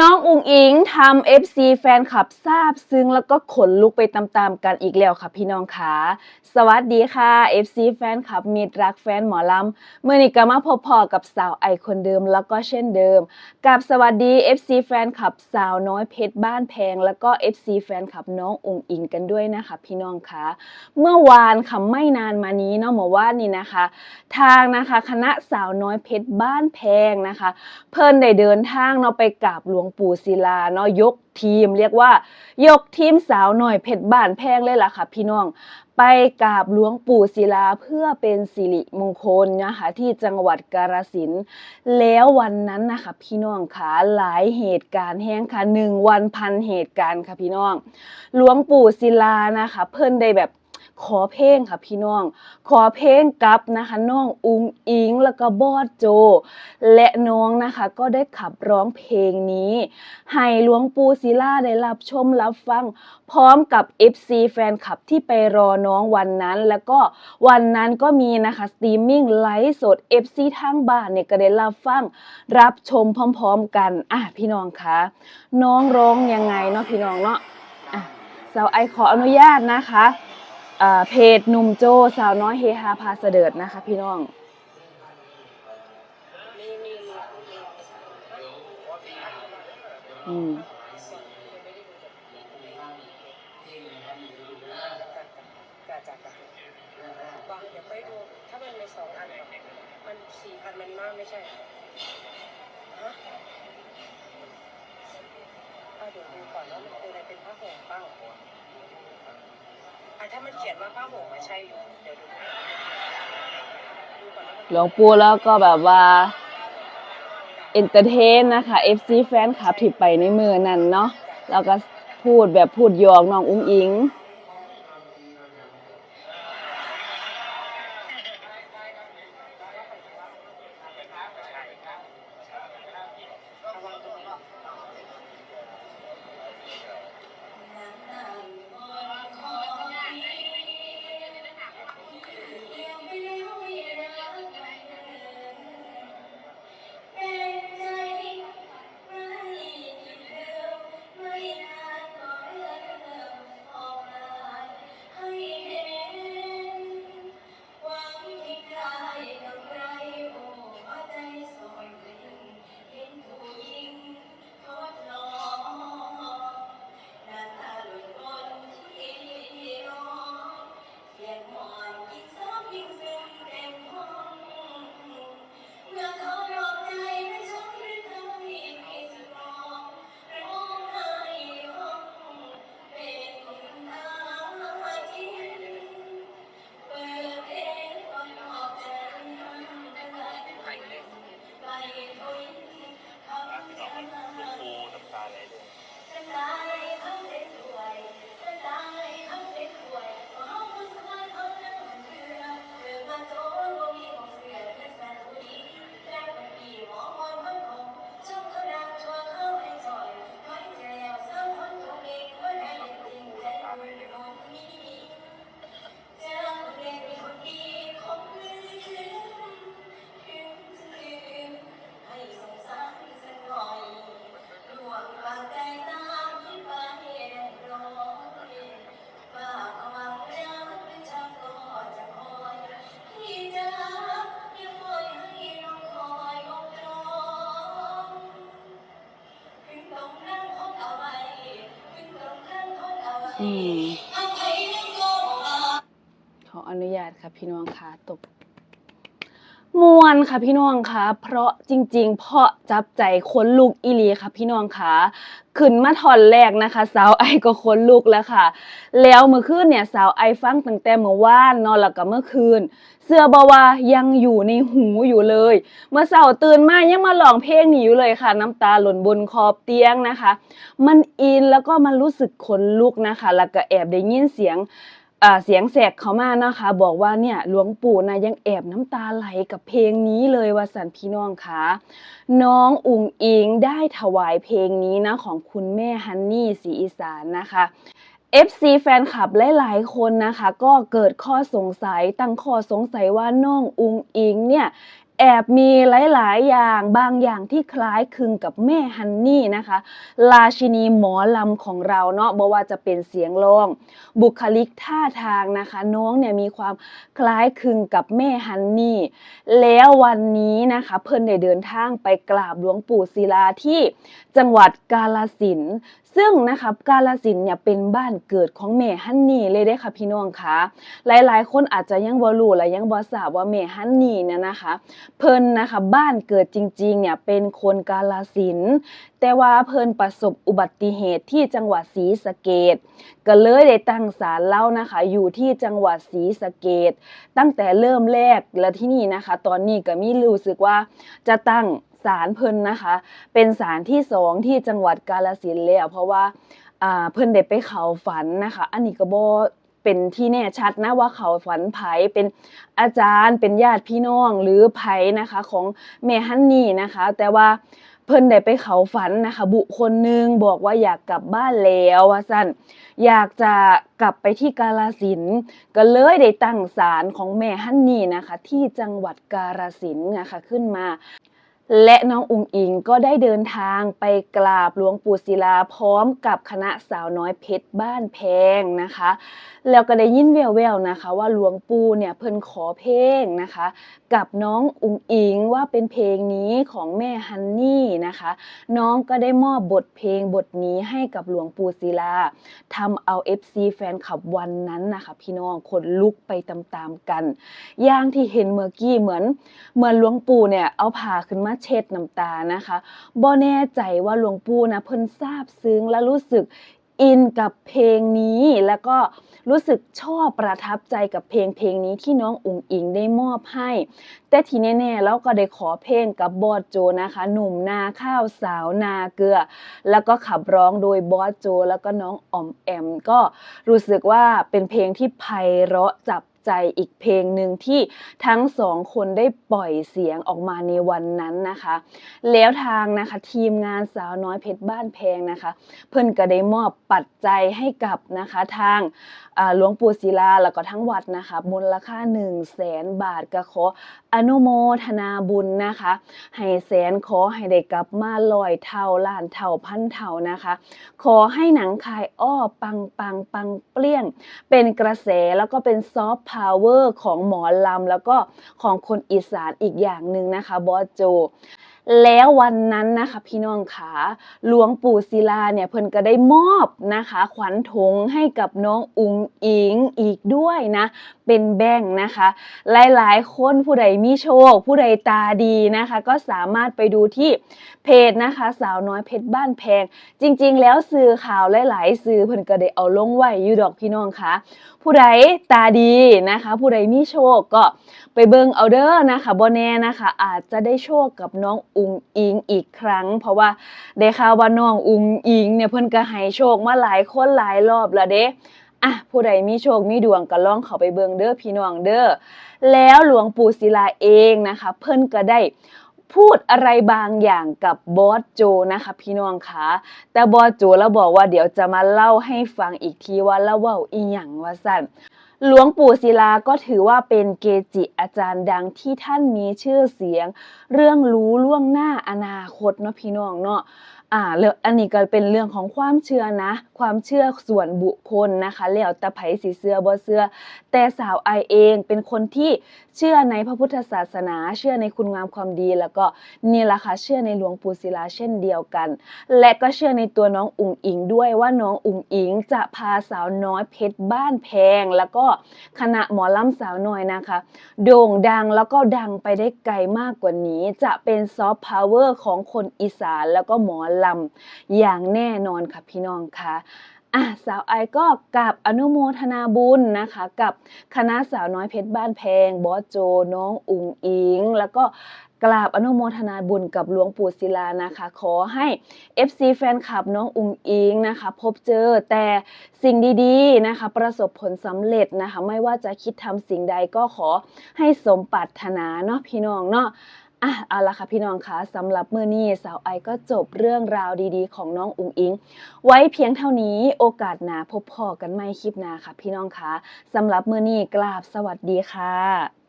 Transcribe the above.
น้องอุงอิงทำ FC แฟนคลับทราบซึ้งแล้วก็ขนลุกไปตามๆกันอีกแล้วค่ะพี่น้องค่ะสวัสดีค่ะ FC แฟนคลับมีรักแฟนหมอลำเมื่อนี้ก็มาพบพอกับสาวไอคนเดิมแล้วก็เช่นเดิม กับสวัสดี FC แฟนคลับสาวน้อยเพชรบ้านแพง แล้วก็ FC แฟนคลับน้องอุงอิงกันด้วยนะคะพี่น้องค่ะเมื่อวานค่ะไม่นานมานี้เนาะหมอว่านี่นะคะ ทางนะคะคณะสาวน้อยเพชรบ้านแพงนะคะ เพิ่นได้เดินทางเนาะไปกราบหลวงงปู่ศิลาเนาะยกทีม เรียกว่า ยกทีมสาวหน่อยเพชรบ้านแพงเลยล่ะค่ะ พี่น้องไปกราบหลวงปู่ศิลาเพื่อเป็นสิริมงคลนะคะที่จังหวัดกาฬสินธุ์แล้ววันนั้นนะคะพี่น้องค่ะหลายเหตุการณ์แห้งค่ะหนึ่งวันพันเหตุการณ์ค่ะพี่น้อง หลวงปู่ศิลานะคะ เพิ่นได้แบบ ขอเพลงค่ะพี่น้อง ขอเพลงกับนะคะน้องอุงอิงแล้วก็บอดโจ และน้องนะคะก็ได้ขับร้องเพลงนี้ ให้หลวงปู่ศิลาได้รับชมรับฟัง พร้อมกับ FC แฟนคลับที่ไปรอน้องวันนั้น แล้วก็วันนั้นก็มีนะคะสตรีมมิ่งไลฟ์สด FC ทางบ้านเนี่ยก็ได้รับฟัง รับชมพร้อมๆกันอะพี่น้องคะน้องร้องยังไงเนาะพี่น้องเนาะอะสาวไอขออนุญาตนะคะ เพจหนุ่มโจสาวน้อยเฮฮาพาเสดิร์ดนะคะ พี่น้องอืมกะจักกะวางเดี๋ยวไปดูถ้ามันมีสองอันมันสี่พันมันมากไม่ใช่เหรอฮะเดี๋ยวดูก่อนว่ามันคืออะไรเป็นผ้าห่มเป้า อ่ถ้ามันเขียนว่าผ้าห่มมาใช่อยู่เดี๋ยวดูดูก่อนว่ามันหลวงปู่แล้วก็แบบว่าเอนเตอร์เทนนะคะ FC แฟนคลับที่ไปในมือนั่นเนาะแล้วก็พูดแบบพูดหยอกน้องอุ้งอิง อืมขออนุญาตค่ะพี่น้องค่ะตบ มวนค่ะพี่น้องค่ะเพราะจริง ๆ เพราะจับใจคนลูกอีหลีค่ะพี่น้องค่ะขึ้นมาทอนแรกนะคะสาวไอก็คนลูกแล้วค่ะ แล้วเมื่อคืนเนี่ยสาวไอฟังตั้งแต่เมื่อวานนอนแล้วก็เมื่อคืน เสื้อบาวายังอยู่ในหูอยู่เลย เมื่อเสาร์ตื่นมายังมาร้องเพลงนี้อยู่เลยค่ะ น้ำตาหล่นบนขอบเตียงนะคะ มันอินแล้วก็มันรู้สึกขนลุกนะคะ แล้วก็แอบได้ยินเสียง อ่าเสียงแสกเขามานะคะ บอกว่าเนี่ยหลวงปู่นะยังแอบน้ำตาไหลกับเพลงนี้เลยว่าสันพี่น้องคะน้องอุ๋งอิงได้ถวายเพลงนี้นะของคุณแม่ฮันนี่ศรีอีสานนะคะ FC แฟนคลับหลายๆคนนะคะ ก็เกิดข้อสงสัยตั้งข้อสงสัยว่าน้องอุงอิงเนี่ย แอบมีหลาย ๆ อย่างบางอย่างที่คล้ายคลึงกับแม่ฮันนี่นะคะ ราชินีหมอลำของเราเนาะบ่ว่าจะเป็นเสียงร้อง บุคลิกท่าทางนะคะ น้องเนี่ยมีความคล้ายคลึงกับแม่ฮันนี่ แล้ววันนี้นะคะ เพิ่นได้เดินทางไปกราบหลวงปู่ศิลาที่จังหวัดกาลสินธุ์ซึ่งนะคะกาลสินธุ์เนี่ยเป็นบ้านเกิดของแม่ฮันนี่เลยได้ค่ะพี่น้องคะหลาย ๆ คนอาจจะยังบ่รู้และยังบ่ทราบว่าแม่ฮันนี่เนี่ยนะคะเพิ่นนะคะบ้านเกิดจริงๆเนี่ยเป็นคนกาลสินแต่ว่าเพิ่นประสบอุบัติเหตุที่จังหวัดศรีสะเกษก็เลยได้ตั้งศาลเล่านะคะ อยู่ที่จังหวัดศรีสะเกษตั้งแต่เริ่มแรกและที่นี่นะคะ ตอนนี้ก็มีรู้สึกว่าจะตั้งศาลเพิ่นนะคะ เป็นศาลที่สองที่จังหวัดกาลสินแล้วเพราะว่าเพิ่นได้ไปเขาฝันนะคะ อันนี้ก็บ่ เป็นที่แน่ชัดนะว่าเขาฝันไผเป็นอาจารย์เป็นญาติพี่น้องหรือไผนะคะของแม่ฮันนี่นะคะ แต่ว่าเพิ่นได้ไปเขาฝันนะคะ บุคคลหนึงบอกว่าอยากกลับบ้านแล้วว่าซั่นอยากจะกลับไปที่กาลสินก็เลยได้ตั้งศาลของแม่ฮันนี่นะคะ ที่จังหวัดกาฬสินนะคะขึ้นมา และน้องอุงอิงก็ได้เดินทางไปกราบหลวงปู่ศิลาพร้อมกับคณะสาวน้อยเพชรบ้านแพงนะคะ แล้วก็ได้ยินแววๆนะคะ ว่าหลวงปู่เนี่ยเพิ่นขอเพลงนะคะ กับน้องอุงอิงว่าเป็นเพลงนี้ของแม่ฮันนี่นะคะ น้องก็ได้มอบบทเพลงบทนี้ให้กับหลวงปู่ศิลาทำเอา FC แฟนคลับวันนั้นนะคะพี่น้องขนลุกไปตามๆกัน อย่างที่เห็นเมื่อกี้เหมือนเหมือนหลวงปู่เนี่ยเอาผ้าขึ้นมาเช็ดน้ำตานะคะบ่แน่ใจว่าหลวงปู่นะเพิ่นซาบซึ้งและรู้สึกอินกับเพลงนี้แล้วก็รู้สึกชอบประทับใจกับเพลงเพลงนี้ที่น้องอุ๋งอิงได้มอบให้ แต่ทีแน่ๆแล้วก็ได้ขอเพลงกับบอสโจนะคะ หนุ่มนาข้าวสาวนาเกลือ แล้วก็ขับร้องโดยบอสโจ แล้วก็น้องออมแอม ก็รู้สึกว่าเป็นเพลงที่ไพเราะจับ ใจอีกเพลงหนึ่งที่ทั้งสองคนได้ปล่อยเสียงออกมาในวันนั้นนะคะ แล้วทางนะคะทีมงานสาวน้อยเพชรบ้านแพงนะคะ เพื่อนก็ได้มอบปัจจัยให้กับนะคะทางหลวงปู่ศิลาแล้วก็ทั้งวัดนะคะมูลค่า1 0 0 0 0แสนบาทก็ขออนุโมทนาบุญนะคะให้แสนขอให้ได้กลับมาลอยเท่าล้านเท่าพันเท่านะคะ ขอให้หนังคายอ้อปังปังปังเปรี้ยงเป็นกระแสแล้วก็เป็นซอฟต์พาวเวอร์ของหมอลำแล้วก็ของคนอีสานอีกอย่างหนึ่งนะคะบอสโจ แล้ววันนั้นนะคะพี่น้องขาหลวงปู่ศิลาเนี่ยเพิ่นก็ได้มอบนะคะ ขวัญถุงให้กับน้องอุงอิงอีกด้วยนะ เป็นแบ่งนะคะ หลายๆ คนผู้ใดมีโชค ผู้ใดตาดีนะคะ ก็สามารถไปดูที่เพจนะคะ สาวน้อยเพชรบ้านแพง จริง ๆ แล้วสื่อข่าวหลาย ๆ สื่อเพิ่นก็ได้เอาลงไว้อยู่ดอกพี่น้องคะผู้ใดตาดีนะคะ ผู้ใดมีโชคก็ไปเบิ่งเอาเด้อนะคะบ่แน่นะคะ อาจจะได้โชคกับน้องอุงอิงอีกครั้ง เพราะว่าได้ข่าวว่าน้องอุงอิงเนี่ยเพิ่นก็ให้โชคมาหลายคนหลายรอบแล้วเด้อะผู้ใดมีโชคมีดวงก็ลองเข้าไปเบิงเด้อพี่น้องเด้อแล้วหลวงปู่ศิลาเองนะคะ เพิ่นก็ได้พูดอะไรบางอย่างกับบอสโจนะคะพี่น้องคะแต่บอสโจแล้วบอกว่าเดี๋ยวจะมาเล่าให้ฟังอีกทีว่าเล่าว่าอีหยังว่าสั่น หลวงปู่ศิลาก็ถือว่าเป็นเกจิอาจารย์ดังที่ท่านมีชื่อเสียง เรื่องรู้ล่วงหน้าอนาคตเนาะพี่น้องเนาะ อ่าเรื่องอันนี้ก็เป็นเรื่องของความเชื่อนะ ความเชื่อส่วนบุคคลนะคะแล้วแต่ไผสิเชื่อบ่เชื่อแต่สาวไอเองเป็นคนที่เชื่อในพระพุทธศาสนา เชื่อในคุณงามความดี แล้วก็นี่แหละค่ะเชื่อในหลวงปู่ศิลาเช่นเดียวกัน และก็เชื่อในตัวน้องอุ๋งอิงด้วยว่าน้องอุ๋งอิงจะพาสาวน้อยเพชรบ้านแพง แล้วก็คณะหมอลำสาวน้อยนะคะ โด่งดังแล้วก็ดังไปได้ไกลมากกว่านี้ จะเป็นซอฟต์พาวเวอร์ของคนอีสานแล้วก็หมอลำอย่างแน่นอนค่ะพี่น้องค่ะอะสาวไอก็กราบอนุโมทนาบุญนะคะ กับคณะสาวน้อยเพชรบ้านแพง บอสโจ น้องอุงอิง แล้วก็กราบอนุโมทนาบุญกับหลวงปู่ศิลานะคะ ขอให้ FC แฟนคลับน้องอุงอิงนะคะ พบเจอแต่สิ่งดีๆนะคะ ประสบผลสำเร็จนะคะ ไม่ว่าจะคิดทำสิ่งใดก็ขอให้สมปรารถนาเนาะพี่น้องเนาะ อะเอาละค่ะพี่น้องคะสำหรับมื้อนี้สาวไอก็จบเรื่องราวดีๆ ของน้องอุงอิง ไว้เพียงเท่านี้โอกาสหนาพบพอกันไม่คลิปหน้าค่ะพี่น้องคะสำหรับมื้อนี้กราบสวัสดีค่ะ